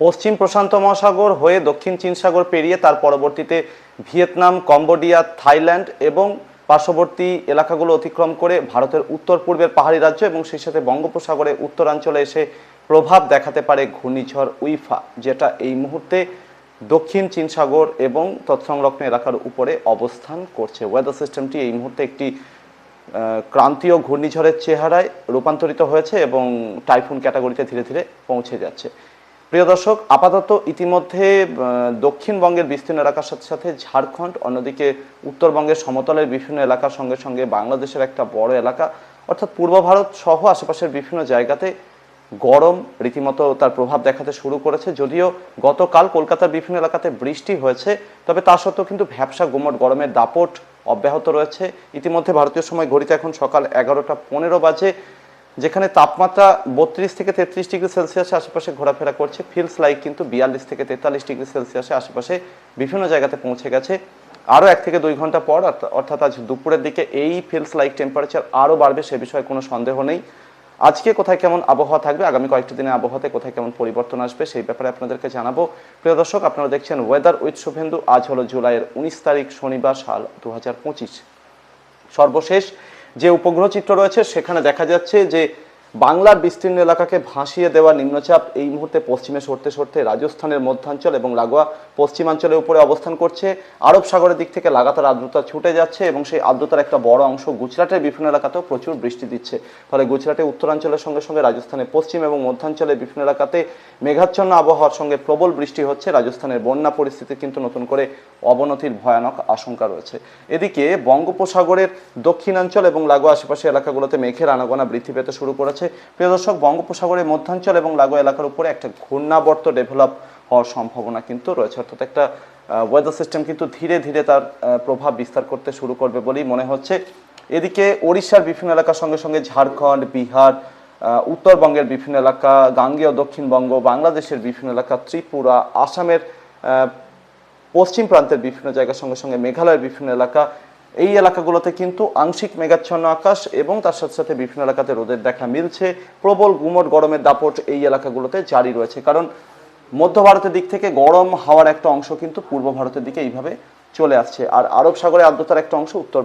পশ্চিম প্রশান্ত মহাসাগর হয়ে দক্ষিণ চীন সাগর পেরিয়ে তার পরবর্তীতে ভিয়েতনাম, কম্বোডিয়া, থাইল্যান্ড এবং পার্শ্ববর্তী এলাকাগুলো অতিক্রম করে ভারতের উত্তর পূর্বের পাহাড়ি রাজ্য এবং সেই সাথে বঙ্গোপসাগরে উত্তরাঞ্চলে এসে প্রভাব দেখাতে পারে ঘূর্ণিঝড় উইফা, যেটা এই মুহূর্তে দক্ষিণ চীন সাগর এবং তৎসংলগ্ন এলাকার উপরে অবস্থান করছে। ওয়েদার সিস্টেমটি এই মুহূর্তে একটি ক্রান্তীয় ঘূর্ণিঝড়ের চেহারায় রূপান্তরিত হয়েছে এবং টাইফুন ক্যাটাগরিতে ধীরে ধীরে পৌঁছে যাচ্ছে। প্রিয় দর্শক, আপাতত ইতিমধ্যে দক্ষিণবঙ্গের বিস্তীর্ণ এলাকার সাথে সাথে ঝাড়খণ্ড, অন্যদিকে উত্তরবঙ্গের সমতলের বিভিন্ন এলাকার সঙ্গে সঙ্গে বাংলাদেশের একটা বড় এলাকা। অর্থাৎ পূর্ব ভারত সহ আশেপাশের বিভিন্ন জায়গাতে গরম রীতিমতো তার প্রভাব দেখাতে শুরু করেছে। যদিও গতকাল কলকাতার বিভিন্ন এলাকাতে বৃষ্টি হয়েছে, তবে তা সত্ত্বেও কিন্তু ভ্যাবসা গুমট গরমের দাপট অব্যাহত রয়েছে। ইতিমধ্যে ভারতীয় সময় ঘড়িতে এখন সকাল এগারোটা পনেরো বাজে। যেখানে তাপমাত্রা বত্রিশ থেকে তেত্রিশ ডিগ্রি সেলসিয়াসের আশেপাশে ঘোরাফেরা করছে। ফিলস লাইক কিন্তু বিয়াল্লিশ থেকে তেতাল্লিশ ডিগ্রি সেলসিয়াসের আশেপাশে বিভিন্ন জায়গাতে পৌঁছে গেছে। আরও এক থেকে দুই ঘণ্টা পর অর্থা- অর্থাৎ আজ দুপুরের দিকে এই ফিলস লাইক টেম্পারেচার আরও বাড়বে সে বিষয়ে কোনো সন্দেহ নেই। আজকে কোথায় কেমন আবহাওয়া থাকবে, আগামী কয়েকটি দিনে আবহাওয়াতে কোথায় কেমন পরিবর্তন আসবে সেই ব্যাপারে আপনাদেরকে জানাব। প্রিয় দর্শক, আপনারা দেখছেন ওয়েদার উইথ শুভেন্দু। আজ হলো জুলাইয়ের উনিশ তারিখ, শনিবার, সাল দু সর্বশেষ যে উপগ্রহ চিত্র রয়েছে সেখানে দেখা যাচ্ছে যে বাংলার বিস্তীর্ণ এলাকাকে ভাসিয়ে দেওয়া নিম্নচাপ এই মুহূর্তে পশ্চিমে সরতে সরতে রাজস্থানের মধ্যাঞ্চল এবং লাগোয়া পশ্চিমাঞ্চলের উপরে অবস্থান করছে। আরব সাগরের দিক থেকে লাগাতার আর্দ্রতা ছুটে যাচ্ছে এবং সেই আর্দ্রতার একটা বড় অংশ গুজরাটের বিভিন্ন এলাকাতেও প্রচুর বৃষ্টি দিচ্ছে। ফলে গুজরাটের উত্তরাঞ্চলের সঙ্গে সঙ্গে রাজস্থানের পশ্চিম এবং মধ্যাঞ্চলের বিভিন্ন এলাকাতে মেঘাচ্ছন্ন আবহাওয়ার সঙ্গে প্রবল বৃষ্টি হচ্ছে। রাজস্থানের বন্যা পরিস্থিতি কিন্তু নতুন করে অবনতির ভয়ানক আশঙ্কা রয়েছে। এদিকে বঙ্গোপসাগরের দক্ষিণাঞ্চল এবং লাগোয়া আশেপাশে এলাকাগুলোতে মেঘের আনাগোনা বৃদ্ধি পেতে শুরু করেছে। প্রিয় দর্শক, বঙ্গোপসাগরের মধ্যাঞ্চল এবং লাগোয়া এলাকার উপরে একটা ঘূর্ণাবর্ত ডেভেলপ হওয়ার সম্ভাবনা কিন্তু রয়েছে। অর্থাৎ একটা ওয়েদার সিস্টেম কিন্তু ধীরে ধীরে তার প্রভাব বিস্তার করতে শুরু করবে বলেই মনে হচ্ছে। এদিকে ওড়িশার বিভিন্ন এলাকার সঙ্গে সঙ্গে ঝাড়খণ্ড, বিহার উত্তরবঙ্গের বিভিন্ন এলাকা, গাঙ্গেয়, দক্ষিণবঙ্গ, বাংলাদেশের বিভিন্ন এলাকা, ত্রিপুরা, আসামের পশ্চিম প্রান্তের বিভিন্ন জায়গার সঙ্গে সঙ্গে মেঘালয়ের বিভিন্ন এলাকা এই এলাকাগুলোতে কিন্তু আংশিক মেঘাচ্ছন্ন আকাশ এবং তার সাথে সাথে বিভিন্ন এলাকাতে রোদের দেখা মিলছে। প্রবল গুমট গরমের দাপট এই এলাকাগুলোতে জারি রয়েছে। কারণ মধ্য ভারতের দিক থেকে গরম হাওয়ার একটা অংশ কিন্তু পূর্ব ভারতের দিকে এইভাবে চলে আসছে। আর আরব সাগরে আর্দ্রতার একটা অংশ উত্তর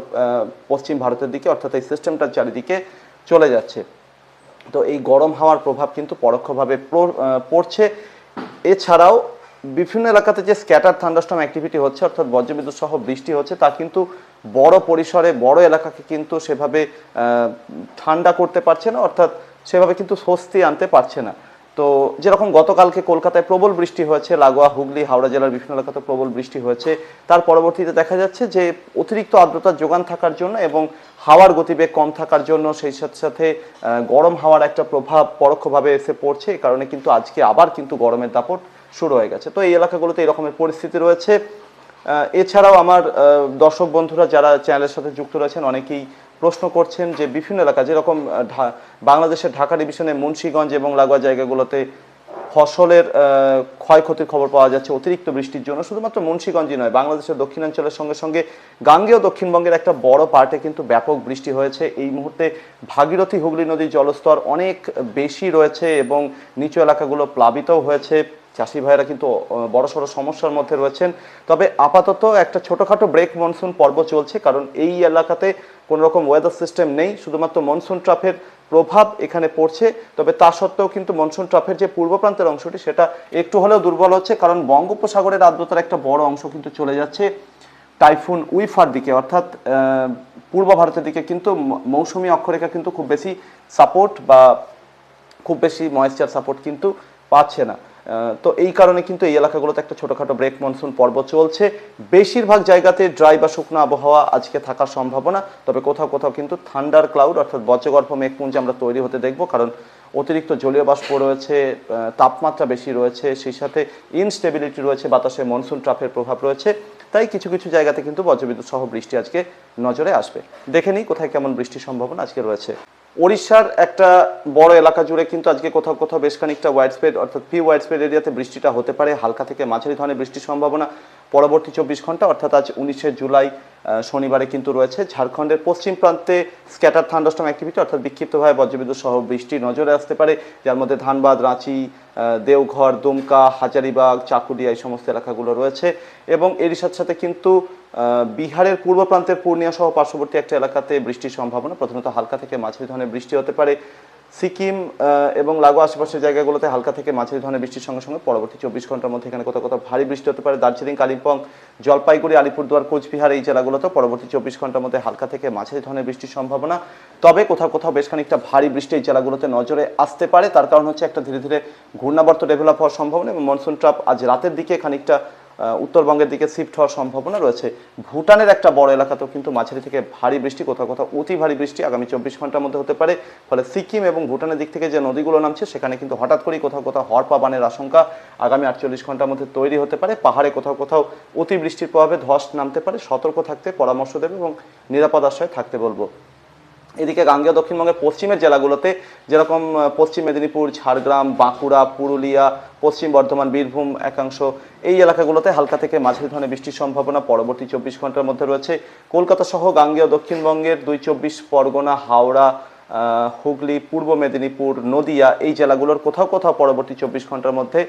পশ্চিম ভারতের দিকে, অর্থাৎ এই সিস্টেমটার চারিদিকে চলে যাচ্ছে। তো এই গরম হাওয়ার প্রভাব কিন্তু পরোক্ষভাবে পড়ছে। এছাড়াও বিভিন্ন এলাকাতে যে স্ক্যাটার থান্ডারস্টম অ্যাক্টিভিটি হচ্ছে, অর্থাৎ বজ্রবিদ্যুৎ সহ বৃষ্টি হচ্ছে, তা কিন্তু বড় পরিসরে, বড় এলাকাকে কিন্তু সেভাবে ঠান্ডা করতে পারছে না, অর্থাৎ সেভাবে কিন্তু স্বস্তি আনতে পারছে না। তো যেরকম গতকালকে কলকাতায় প্রবল বৃষ্টি হয়েছে, লাগোয়া, হুগলি, হাওড়া জেলার বিভিন্ন এলাকাতে প্রবল বৃষ্টি হয়েছে। তার পরবর্তীতে দেখা যাচ্ছে যে অতিরিক্ত আর্দ্রতার যোগান থাকার জন্য এবং হাওয়ার গতিবেগ কম থাকার জন্য সেই সাথে সাথে গরম হাওয়ার একটা প্রভাব পরোক্ষভাবে এসে পড়ছে। এই কারণে কিন্তু আজকে আবার কিন্তু গরমের দাপট শুরু হয়ে গেছে। তো এই এলাকাগুলোতে এরকমের পরিস্থিতি রয়েছে। এছাড়াও আমার দর্শক বন্ধুরা যারা চ্যানেলের সাথে যুক্ত রয়েছেন, অনেকেই প্রশ্ন করছেন যে বিভিন্ন এলাকা, যেরকম বাংলাদেশের ঢাকা ডিভিশনে মুন্সীগঞ্জ এবং লাগোয়া জায়গাগুলোতে ফসলের ক্ষয়ক্ষতির খবর পাওয়া যাচ্ছে, অতিরিক্ত বৃষ্টির জন্য। শুধুমাত্র মুন্সীগঞ্জই নয়, বাংলাদেশের দক্ষিণাঞ্চলের সঙ্গে সঙ্গে গাঙ্গেয় দক্ষিণবঙ্গের একটা বড় পার্টে কিন্তু ব্যাপক বৃষ্টি হয়েছে। এই মুহূর্তে ভাগীরথী হুগলি নদীর জলস্তর অনেক বেশি রয়েছে এবং নিচু এলাকাগুলো প্লাবিতও হয়েছে। চাষি ভাইয়েরা কিন্তু আহ, বড়সড় সমস্যার মধ্যে রয়েছেন। তবে আপাতত একটা ছোটখাটো ব্রেক মনসুন পর্ব চলছে কারণ এই এলাকাতে কোনো রকম ওয়েদার সিস্টেম নেই। শুধুমাত্র মনসুন ট্রাফের প্রভাব এখানে পড়ছে। তবে তা সত্ত্বেও কিন্তু মনসুন ট্রাফের যে পূর্ব প্রান্তের অংশটি সেটা একটু হলেও দুর্বল হচ্ছে কারণ বঙ্গোপসাগরের আর্দ্রতার একটা বড় অংশ কিন্তু চলে যাচ্ছে টাইফুন উইফার দিকে। অর্থাৎ পূর্ব ভারতের দিকে কিন্তু মৌসুমি অক্ষরেখা কিন্তু খুব বেশি সাপোর্ট বা খুব বেশি ময়েশ্চার সাপোর্ট কিন্তু পাচ্ছে না। তো এই কারণে কিন্তু এই এলাকাগুলোতে একটা ছোটখাটো ব্রেক মনসুন পর্ব চলছে। বেশিরভাগ জায়গাতে ড্রাই বা শুকনো আবহাওয়া আজকে থাকার সম্ভাবনা, তবে কোথাও কোথাও কিন্তু থান্ডার ক্লাউড অর্থাৎ বজ্রগর্ভ মেঘপুঞ্জ আমরা তৈরি হতে দেখব, কারণ অতিরিক্ত জলীয় বাষ্প রয়েছে তাপমাত্রা বেশি রয়েছে, সেই সাথে ইনস্টেবিলিটি রয়েছে, বাতাসে মনসুন ট্রাফের প্রভাব রয়েছে, তাই কিছু কিছু জায়গাতে কিন্তু বজ্রবিদ্যুৎ সহ বৃষ্টি আজকে নজরে আসবে। দেখে নিই কোথায় কেমন বৃষ্টির সম্ভাবনা আজকে রয়েছে। ওড়িশার একটা বড় এলাকা জুড়ে কিন্তু আজকে কোথাও কোথাও বেশ খানিকটা ওয়াইড স্প্রেড অর্থাৎ পি ওয়াইড স্প্রেড এরিয়াতে বৃষ্টিটা হতে পারে। হালকা থেকে মাঝারি ধরনের বৃষ্টির সম্ভাবনা। পরবর্তী চব্বিশ ঘণ্টা, অর্থাৎ আজ উনিশে জুলাই শনিবারে কিন্তু রয়েছে। ঝাড়খণ্ডের পশ্চিম প্রান্তে স্ক্যাটার থান্ডাস্টম অ্যাক্টিভিটি অর্থাৎ বিক্ষিপ্তভাবে বজ্রবিদ্যুৎ সহ বৃষ্টি নজরে আসতে পারে। যার মধ্যে ধানবাদ, রাঁচি দেওঘর, দুমকা, হাজারিবাগ চাকুলিয়া এই সমস্ত এলাকাগুলো রয়েছে। এবং এরই সাথে সাথে কিন্তু বিহারের পূর্ব প্রান্তের পূর্ণিয়া সহ পার্শ্ববর্তী একটা এলাকাতে বৃষ্টির সম্ভাবনা, প্রধানত হালকা থেকে মাঝারি ধরনের বৃষ্টি হতে পারে। সিকিম এবং লাগোয়া আশেপাশের জায়গাগুলোতে হালকা থেকে মাঝারি ধরনের বৃষ্টির সঙ্গে সঙ্গে পরবর্তী চব্বিশ ঘণ্টার মধ্যে এখানে কোথাও কোথাও ভারী বৃষ্টি হতে পারে। দার্জিলিং, কালিম্পং, জলপাইগুড়ি, আলিপুরদুয়ার, কোচবিহার এই জেলাগুলোতে পরবর্তী চব্বিশ ঘণ্টার মধ্যে হালকা থেকে মাঝারি ধরনের বৃষ্টির সম্ভাবনা। তবে কোথাও কোথাও বেশ খানিকটা ভারী বৃষ্টি এই জেলাগুলোতে নজরে আসতে পারে। তার কারণ হচ্ছে একটা ধীরে ধীরে ঘূর্ণাবর্ত ডেভেলপ হওয়ার সম্ভাবনা এবং মনসুন ট্রাপ আজ রাতের দিকে খানিকটা উত্তরবঙ্গের দিকে শিফট হওয়ার সম্ভাবনা রয়েছে। ভুটানের একটা বড় এলাকাতেও কিন্তু মাঝারি থেকে ভারী বৃষ্টি, কোথাও কোথাও অতি ভারী বৃষ্টি আগামী চব্বিশ ঘণ্টার মধ্যে হতে পারে। ফলে সিকিম এবং ভুটানের দিক থেকে যে নদীগুলো নামছে, সেখানে কিন্তু হঠাৎ করেই কোথাও কোথাও হরপা বানের আশঙ্কা আগামী আটচল্লিশ ঘণ্টার মধ্যে তৈরি হতে পারে। পাহাড়ে কোথাও কোথাও অতি বৃষ্টির প্রভাবে ধস নামতে পারে। সতর্ক থাকতে পরামর্শ দেবে এবং নিরাপদ আশ্রয়ে থাকতে বলব। এদিকে গাঙ্গেয় দক্ষিণবঙ্গের পশ্চিমের জেলাগুলোতে যেরকম পশ্চিম মেদিনীপুর, ঝাড়গ্রাম, বাঁকুড়া, পুরুলিয়া, পশ্চিম বর্ধমান, বীরভূম, একাংশ, এই এলাকাগুলোতে হালকা থেকে মাঝারি ধরনের বৃষ্টির সম্ভাবনা পরবর্তী চব্বিশ ঘণ্টার মধ্যে রয়েছে। কলকাতা সহ গাঙ্গেয় দক্ষিণবঙ্গের দুই চব্বিশ, পরগনা, হাওড়া হুগলি, পূর্ব মেদিনীপুর, নদিয়া, এই জেলাগুলোর কোথাও কোথাও পরবর্তী চব্বিশ ঘণ্টার মধ্যে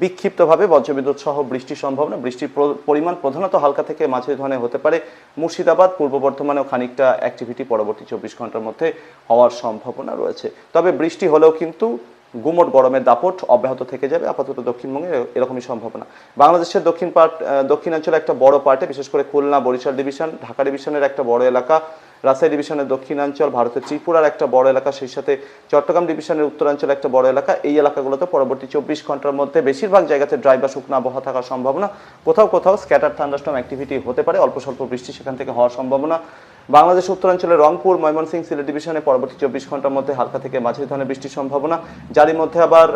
বিক্ষিপ্তভাবে বজ্রবিদ্যুৎ সহ বৃষ্টির সম্ভাবনা, বৃষ্টির পরিমাণ প্রধানত হালকা থেকে মাঝে ধরনের হতে পারে। মুর্শিদাবাদ, পূর্ব বর্ধমানেও খানিকটা অ্যাক্টিভিটি পরবর্তী চব্বিশ ঘণ্টার মধ্যে হওয়ার সম্ভাবনা রয়েছে। তবে বৃষ্টি হলেও কিন্তু গুমট গরমের দাপট অব্যাহত থেকে যাবে, আপাতত দক্ষিণবঙ্গে এরকমই সম্ভাবনা। বাংলাদেশের দক্ষিণ পার্ট দক্ষিণাঞ্চলে একটা বড় পার্টে, বিশেষ করে খুলনা, বরিশাল ডিভিশন, ঢাকা ডিভিশনের একটা বড় এলাকা, রাজশাহী ডিভিশনের দক্ষিণাঞ্চল, ভারতের ত্রিপুরার একটা বড় এলাকা, সেই সাথে চট্টগ্রাম ডিভিশনের উত্তরাঞ্চলে একটা বড় এলাকা, এই এলাকাগুলোতে পরবর্তী চব্বিশ ঘণ্টার মধ্যে বেশিরভাগ জায়গাতে ড্রাই বা শুকনো আবহাওয়া থাকার সম্ভাবনা। কোথাও কোথাও স্ক্যাটার থান্ডাস্টম অ্যাক্টিভিটি হতে পারে, অল্প স্বল্প বৃষ্টি সেখান থেকে হওয়ার সম্ভাবনা। বাংলাদেশ উত্তরাঞ্চলের রংপুর, ময়মনসিংহ, সিলেট ডিভিশনে পরবর্তী চব্বিশ ঘণ্টার মধ্যে হালকা থেকে মাঝারি ধরনের বৃষ্টির সম্ভাবনা। যারই মধ্যে আবার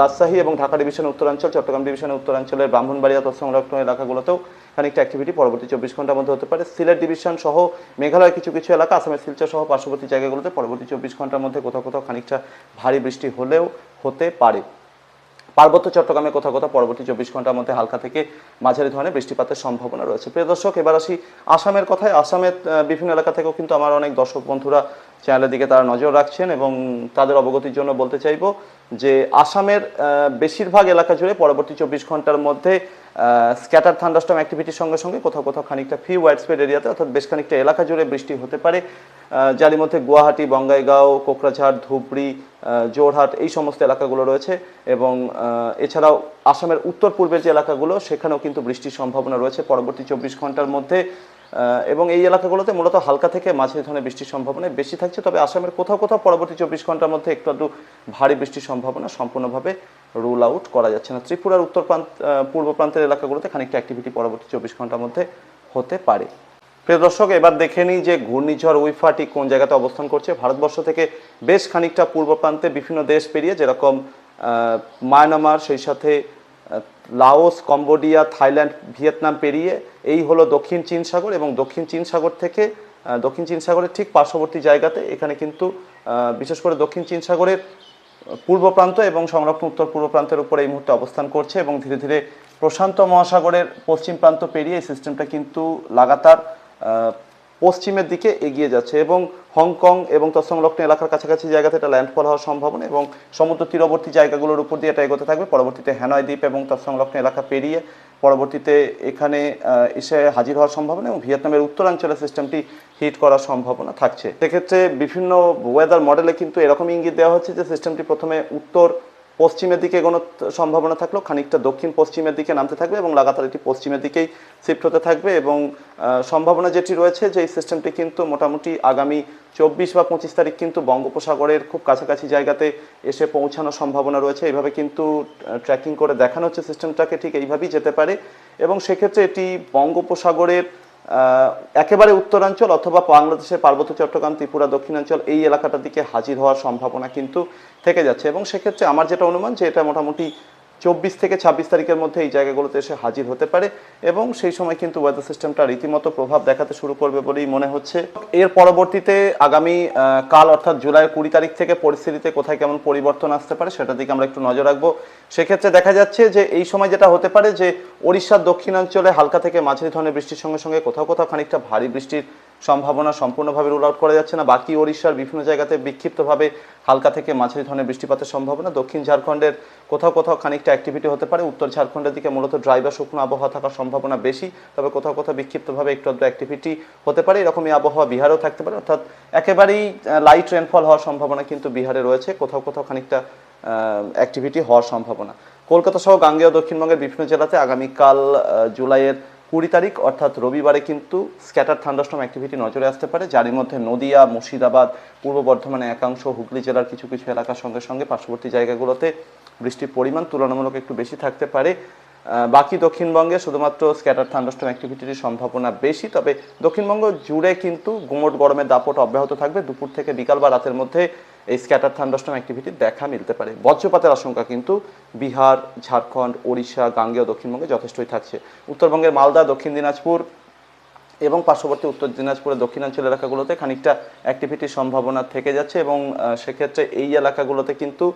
রাজশাহী এবং ঢাকা ডিভিশনের উত্তরাঞ্চল, চট্টগ্রাম ডিভিশনের উত্তরাঞ্চলের ব্রাহ্মণবাড়িয়া তৎসংলগ্ন এলাকাগুলোতেও খানিকটা অ্যাক্টিভিটি পরবর্তী চব্বিশ ঘণ্টার মধ্যে হতে পারে। সিলেট ডিভিশন সহ মেঘালয়ের কিছু কিছু এলাকা, আসামের শিলচর সহ পার্শ্ববর্তী জায়গাগুলোতে পরবর্তী চব্বিশ ঘণ্টার মধ্যে কোথাও কোথাও খানিকটা ভারী বৃষ্টি হলেও হতে পারে। পার্বত্য চট্টগ্রামে কোথাও কোথাও পরবর্তী চব্বিশ ঘণ্টার মধ্যে হালকা থেকে মাঝারি ধরনের বৃষ্টিপাতের সম্ভাবনা রয়েছে। প্রিয় দর্শক, এবার আসি আসামের কথায়। আসামের বিভিন্ন এলাকা থেকেও কিন্তু আমার অনেক দর্শক বন্ধুরা চ্যানেলের দিকে তারা নজর রাখছেন এবং তাদের অবগতির জন্য বলতে চাইব যে আসামের বেশিরভাগ এলাকা জুড়ে পরবর্তী চব্বিশ ঘণ্টার মধ্যে স্ক্যাটার থান্ডাস্টম অ্যাক্টিভিটির সঙ্গে সঙ্গে কোথাও কোথাও খানিকটা ফি ওয়াইড স্প্রেড এরিয়াতে অর্থাৎ বেশ খানিকটা এলাকা জুড়ে বৃষ্টি হতে পারে। যারই মধ্যে গুয়াহাটি, বঙ্গাইগাঁও, কোকরাঝাড়, ধুবড়ি জোরহাট এই সমস্ত এলাকাগুলো রয়েছে এবং এছাড়াও আসামের উত্তর পূর্বের যে এলাকাগুলো, সেখানেও কিন্তু বৃষ্টির সম্ভাবনা রয়েছে পরবর্তী চব্বিশ ঘণ্টার মধ্যে। এবং এই এলাকাগুলোতে মূলত হালকা থেকে মাঝারি ধরনের বৃষ্টির সম্ভাবনা বেশি থাকছে। তবে আসামের কোথাও কোথাও পরবর্তী চব্বিশ ঘণ্টার মধ্যে একটু আধটু ভারী বৃষ্টির সম্ভাবনা সম্পূর্ণভাবে রুল আউট করা যাচ্ছে না। ত্রিপুরার উত্তর প্রান্ত পূর্ব প্রান্তের এলাকাগুলোতে খানিকটা অ্যাক্টিভিটি পরবর্তী চব্বিশ ঘণ্টার মধ্যে হতে পারে। প্রিয় দর্শক, এবার দেখে নিই যে ঘূর্ণিঝড় উইফা ঠিক কোন জায়গাতে অবস্থান করছে। ভারতবর্ষ থেকে বেশ খানিকটা পূর্ব প্রান্তে বিভিন্ন দেশ পেরিয়ে যেরকম মায়ানমার, সেই সাথে লাওস, কম্বোডিয়া, থাইল্যান্ড, ভিয়েতনাম পেরিয়ে এই হলো দক্ষিণ চীন সাগর এবং দক্ষিণ চীন সাগর থেকে দক্ষিণ চীন সাগরের ঠিক পার্শ্ববর্তী জায়গাতে এখানে কিন্তু বিশেষ করে দক্ষিণ চীন সাগরের পূর্ব প্রান্ত এবং সংরক্ষণ উত্তর পূর্ব প্রান্তের উপর এই মুহূর্তে অবস্থান করছে এবং ধীরে ধীরে প্রশান্ত মহাসাগরের পশ্চিম প্রান্ত পেরিয়ে এই সিস্টেমটা কিন্তু লাগাতার পশ্চিমের দিকে এগিয়ে যাচ্ছে এবং হংকং এবং তৎসংলগ্ন এলাকার কাছাকাছি জায়গাতে এটা ল্যান্ডফল হওয়ার সম্ভাবনা এবং সমুদ্র তীরবর্তী জায়গাগুলোর উপর দিয়ে এটা এগোতে থাকবে। পরবর্তীতে হ্যানয় দ্বীপ এবং তৎসংলগ্ন এলাকা পেরিয়ে পরবর্তীতে এখানে এসে হাজির হওয়ার সম্ভাবনা এবং ভিয়েতনামের উত্তরাঞ্চলের সিস্টেমটি হিট করার সম্ভাবনা থাকছে। সেক্ষেত্রে বিভিন্ন ওয়েদার মডেলে কিন্তু এরকম ইঙ্গিত দেওয়া হচ্ছে যে সিস্টেমটি প্রথমে উত্তর পশ্চিমের দিকে এগোনোর সম্ভাবনা থাকলেও খানিকটা দক্ষিণ পশ্চিমের দিকে নামতে থাকবে এবং লাগাতার এটি পশ্চিমের দিকেই শিফট হতে থাকবে এবং সম্ভাবনা যেটি রয়েছে যে এই সিস্টেমটি কিন্তু মোটামুটি আগামী চব্বিশ বা পঁচিশ তারিখ কিন্তু বঙ্গোপসাগরের খুব কাছাকাছি জায়গাতে এসে পৌঁছানোর সম্ভাবনা রয়েছে। এইভাবে কিন্তু ট্র্যাকিং করে দেখানো হচ্ছে সিস্টেমটাকে ঠিক এইভাবেই যেতে পারে এবং সেক্ষেত্রে এটি বঙ্গোপসাগরের একেবারে উত্তরাঞ্চল অথবা বাংলাদেশের পার্বত্য চট্টগ্রাম, ত্রিপুরা, দক্ষিণাঞ্চল এই এলাকাটার দিকে হাজির হওয়ার সম্ভাবনা কিন্তু থেকে যাচ্ছে। এবং সেক্ষেত্রে আমার যেটা অনুমান যে এটা মোটামুটি চব্বিশ থেকে ছাব্বিশ তারিখের মধ্যে এই জায়গাগুলোতে এসে হাজির হতে পারে এবং সেই সময় কিন্তু ওয়েদার সিস্টেমটা রীতিমতো প্রভাব দেখাতে শুরু করবে বলেই মনে হচ্ছে। এর পরবর্তীতে আগামী কাল অর্থাৎ জুলাই কুড়ি তারিখ থেকে পরিস্থিতিতে কোথায় কেমন পরিবর্তন আসতে পারে সেটার দিকে আমরা একটু নজর রাখব। সেক্ষেত্রে দেখা যাচ্ছে যে এই সময় যেটা হতে পারে যে ওড়িশার দক্ষিণাঞ্চলে হালকা থেকে মাঝারি ধরনের বৃষ্টির সঙ্গে সঙ্গে কোথাও কোথাও খানিকটা ভারী বৃষ্টির সম্ভাবনা সম্পূর্ণভাবে রুল আউট করা যাচ্ছে না। বাকি ওড়িশার বিভিন্ন জায়গাতে বিক্ষিপ্তভাবে হালকা থেকে মাঝারি ধরনের বৃষ্টিপাতের সম্ভাবনা। দক্ষিণ ঝাড়খণ্ডের কোথাও কোথাও খানিকটা অ্যাক্টিভিটি হতে পারে। উত্তর ঝাড়খণ্ডের দিকে মূলত ড্রাই বা শুকনো আবহাওয়া থাকার সম্ভাবনা বেশি। তবে কোথাও কোথাও বিক্ষিপ্তভাবে একটু আধটু অ্যাক্টিভিটি হতে পারে। এরকমই আবহাওয়া বিহারেও থাকতে পারে। অর্থাৎ একেবারেই লাইট রেনফল হওয়ার সম্ভাবনা কিন্তু বিহারে রয়েছে। কোথাও কোথাও খানিকটা অ্যাক্টিভিটি হওয়ার সম্ভাবনা। কলকাতা সহ গাঙ্গেয় দক্ষিণবঙ্গের বিভিন্ন জেলাতে আগামীকাল জুলাইয়ের কুড়ি তারিখ, অর্থাৎ রবিবারে কিন্তু স্ক্যাটার থান্ডাস্টম অ্যাক্টিভিটি নজরে আসতে পারে যার মধ্যে নদিয়া, মুর্শিদাবাদ, পূর্ব বর্ধমানে একাংশ, হুগলি জেলার কিছু কিছু এলাকার সঙ্গে সঙ্গে পার্শ্ববর্তী জায়গাগুলোতে বৃষ্টির পরিমাণ তুলনামূলক একটু বেশি থাকতে পারে। বাকি দক্ষিণবঙ্গে শুধুমাত্র স্ক্যাটার থান্ডাস্টম অ্যাক্টিভিটির সম্ভাবনা বেশি, তবে দক্ষিণবঙ্গ জুড়ে কিন্তু গুমট গরমের দাপট অব্যাহত থাকবে। দুপুর থেকে বিকাল বা রাতের মধ্যে এই স্ক্যাটার থান্ডাস্টম অ্যাক্টিভিটি দেখা মিলতে পারে। বজ্রপাতের আশঙ্কা কিন্তু বিহার, ঝাড়খণ্ড, ওড়িশা, গাঙ্গেয়, দক্ষিণবঙ্গে যথেষ্টই থাকছে। উত্তরবঙ্গের মালদা, দক্ষিণ দিনাজপুর এবং পার্শ্ববর্তী উত্তর দিনাজপুরের দক্ষিণাঞ্চল এলাকাগুলোতে খানিকটা অ্যাক্টিভিটির সম্ভাবনা থেকে যাচ্ছে এবং সেক্ষেত্রে এই এলাকাগুলোতে কিন্তু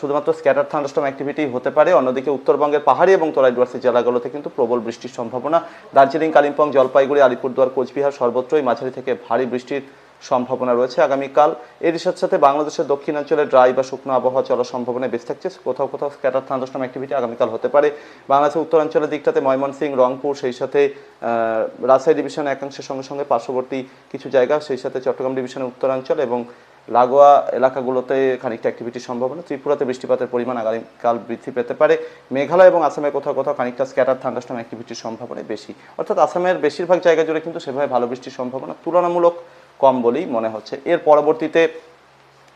শুধুমাত্র স্ক্যাটার থান্ডাস্টম অ্যাক্টিভিটি হতে পারে। অন্যদিকে উত্তরবঙ্গের পাহাড়ি এবং তরাইডুয়ার্সি জেলাগুলোতে কিন্তু প্রবল বৃষ্টির সম্ভাবনা। দার্জিলিং, কালিম্পং, জলপাইগুড়ি, আলিপুরদুয়ার, কোচবিহার সর্বত্রই মাঝারি থেকে ভারী বৃষ্টির সম্ভাবনা রয়েছে। আগামীকাল এর সাথে সাথে বাংলাদেশের দক্ষিণাঞ্চলে ড্রাই বা শুকনো আবহাওয়া চলার সম্ভাবনা বেশি থাকছে। কোথাও কোথাও স্ক্যাটার থান্ডাস্টম অ্যাক্টিভিটি আগামীকাল হতে পারে। বাংলাদেশের উত্তরাঞ্চলের দিকটাতে ময়মনসিংহ, রংপুর, সেই সাথে রাজশাহী ডিভিশনের একাংশের সঙ্গে সঙ্গে পার্শ্ববর্তী কিছু জায়গা, সেই সাথে চট্টগ্রাম ডিভিশনের উত্তরাঞ্চল এবং লাগোয়া এলাকাগুলোতে খানিকটা অ্যাক্টিভিটির সম্ভাবনা। ত্রিপুরাতে বৃষ্টিপাতের পরিমাণ আগামীকাল বৃদ্ধি পেতে পারে। মেঘালয় এবং আসামে কোথাও কোথাও খানিকটা স্ক্যাটার থান্ডাস্টম অ্যাক্টিভিটির সম্ভাবনা বেশি। অর্থাৎ আসামের বেশিরভাগ জায়গা জুড়ে কিন্তু সেভাবে ভালো বৃষ্টির সম্ভাবনা তুলনামূলক কম বলেই মনে হচ্ছে। এর পরবর্তীতে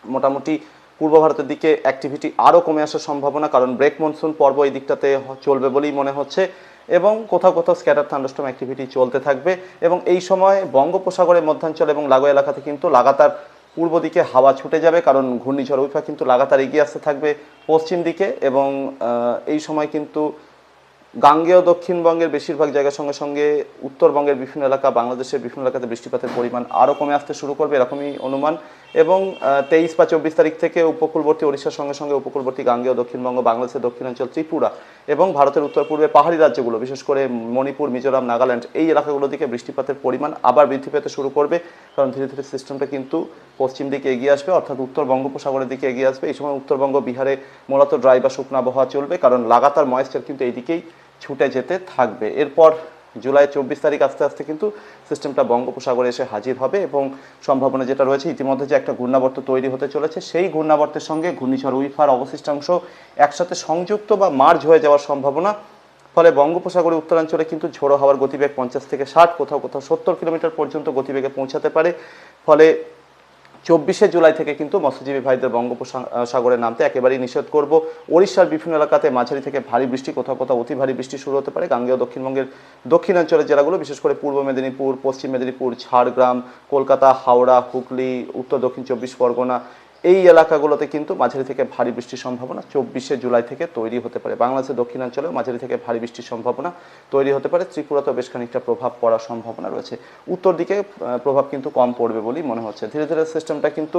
মোটামুটি পূর্ব ভারতের দিকে অ্যাক্টিভিটি আরও কমে আসার সম্ভাবনা, কারণ ব্রেক মনসুন পর্ব এই দিকটাতে চলবে বলেই মনে হচ্ছে এবং কোথাও কোথাও স্ক্যাটার থান্ডাস্টম অ্যাক্টিভিটি চলতে থাকবে এবং এই সময় বঙ্গোপসাগরের মধ্যাঞ্চল এবং লাগোয়া এলাকাতে কিন্তু লাগাতার পূর্ব দিকে হাওয়া ছুটে যাবে, কারণ ঘূর্ণিঝড় উইফা কিন্তু লাগাতার এগিয়ে আসতে থাকবে পশ্চিম দিকে এবং এই সময় কিন্তু গাঙ্গেয় দক্ষিণবঙ্গের বেশিরভাগ জায়গার সঙ্গে সঙ্গে উত্তরবঙ্গের বিভিন্ন এলাকা, বাংলাদেশের বিভিন্ন এলাকাতে বৃষ্টিপাতের পরিমাণ আরও কমে আসতে শুরু করবে এরকমই অনুমান। এবং তেইশ বা চব্বিশ তারিখ থেকে উপকূলবর্তী ওড়িশার সঙ্গে সঙ্গে উপকূলবর্তী গাঙ্গেয় দক্ষিণবঙ্গ, বাংলাদেশের দক্ষিণাঞ্চল, ত্রিপুরা এবং ভারতের উত্তর পূর্বে পাহাড়ি রাজ্যগুলো, বিশেষ করে মণিপুর, মিজোরাম, নাগাল্যান্ড, এই এলাকাগুলো দিকে বৃষ্টিপাতের পরিমাণ আবার বৃদ্ধি পেতে শুরু করবে। কারণ ধীরে ধীরে সিস্টেমটা কিন্তু পশ্চিম দিকে এগিয়ে আসবে, অর্থাৎ উত্তর বঙ্গোপসাগরের দিকে এগিয়ে আসবে। এই সময় উত্তরবঙ্গ বিহারে মূলত ড্রাই বা শুকনো আবহাওয়া চলবে, কারণ লাগাতার ময়েশ্চার কিন্তু এই দিকেই ছুটে যেতে থাকবে। এরপর জুলাই চব্বিশ তারিখ আস্তে আস্তে কিন্তু সিস্টেমটা বঙ্গোপসাগরে এসে হাজির হবে এবং সম্ভাবনা যেটা রয়েছে, ইতিমধ্যে যে একটা ঘূর্ণাবর্ত তৈরি হতে চলেছে, সেই ঘূর্ণাবর্তের সঙ্গে ঘূর্ণিঝড় উইফার অবশিষ্টাংশ একসাথে সংযুক্ত বা মার্জ হয়ে যাওয়ার সম্ভাবনা। ফলে বঙ্গোপসাগরের উত্তরাঞ্চলে কিন্তু ঝোড়ো হওয়ার গতিবেগ পঞ্চাশ থেকে ষাট, কোথাও কোথাও সত্তর কিলোমিটার পর্যন্ত গতিবেগে পৌঁছাতে পারে। ফলে চব্বিশে জুলাই থেকে কিন্তু মৎস্যজীবী ভাইদের বঙ্গোপসাগরে নামতে একেবারেই নিষেধ করব। ওড়িশার বিভিন্ন এলাকাতে মাঝারি থেকে ভারী বৃষ্টি, কোথাও কোথাও অতি ভারী বৃষ্টি শুরু হতে পারে। গাঙ্গেয় দক্ষিণবঙ্গের দক্ষিণাঞ্চলের জেলাগুলো, বিশেষ করে পূর্ব মেদিনীপুর, পশ্চিম মেদিনীপুর, ঝাড়গ্রাম, কলকাতা, হাওড়া, হুগলি, উত্তর দক্ষিণ চব্বিশ পরগনা এই এলাকাগুলোতে কিন্তু মাঝারি থেকে ভারী বৃষ্টির সম্ভাবনা চব্বিশে জুলাই থেকে তৈরি হতে পারে। বাংলাদেশের দক্ষিণাঞ্চলেও মাঝারি থেকে ভারী বৃষ্টির সম্ভাবনা তৈরি হতে পারে। ত্রিপুরাতেও বেশ খানিকটা প্রভাব পড়ার সম্ভাবনা রয়েছে। উত্তর দিকে প্রভাব কিন্তু কম পড়বে বলেই মনে হচ্ছে। ধীরে ধীরে সিস্টেমটা কিন্তু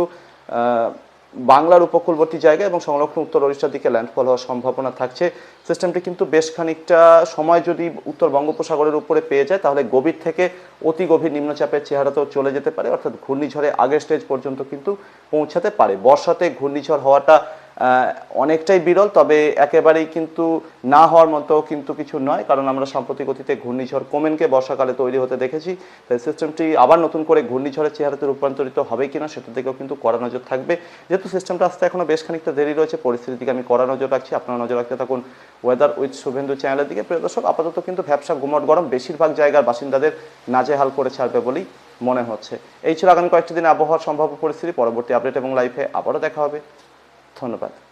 বাংলার উপকূলবর্তী জায়গা এবং সংরক্ষণ উত্তর ওড়িশার দিকে ল্যান্ডফল হওয়ার সম্ভাবনা থাকছে। সিস্টেমটি কিন্তু বেশ খানিকটা সময় যদি উত্তর বঙ্গোপসাগরের উপরে পেয়ে যায়, তাহলে গভীর থেকে অতি গভীর নিম্নচাপের চেহারাতেও চলে যেতে পারে। অর্থাৎ ঘূর্ণিঝড়ে আগের স্টেজ পর্যন্ত কিন্তু পৌঁছাতে পারে। বর্ষাতে ঘূর্ণিঝড় হওয়াটা অনেকটাই বিরল, তবে একেবারেই কিন্তু না হওয়ার মতো কিন্তু কিছু নয়, কারণ আমরা সাম্প্রতিক অতীতে ঘূর্ণিঝড় কোমেনকে বর্ষাকালে তৈরি হতে দেখেছি। তাই সিস্টেমটি আবার নতুন করে ঘূর্ণিঝড়ের চেহারাতে রূপান্তরিত হবে কিনা সেটার দিকেও কিন্তু কড়া নজর থাকবে। যেহেতু সিস্টেমটা আসতে এখনও বেশ খানিকটা দেরি রয়েছে পরিস্থিতির দিকে আমি কড়া নজর রাখছি। আপনারা নজর রাখতে থাকুন ওয়েদার উইথ শুভেন্দু চ্যানেলের দিকে। প্রিয় দর্শক, আপাতত কিন্তু ব্যবসা গুমট গরম, বেশিরভাগ জায়গার বাসিন্দাদের নাজেহাল করে ছাড়বে বলেই মনে হচ্ছে। এই ছিল আগামী কয়েকটি দিনে আবহাওয়ার সম্ভাব্য পরিস্থিতি। পরবর্তী আপডেট এবং লাইফে আবারও দেখা হবে। ধন্যবাদ।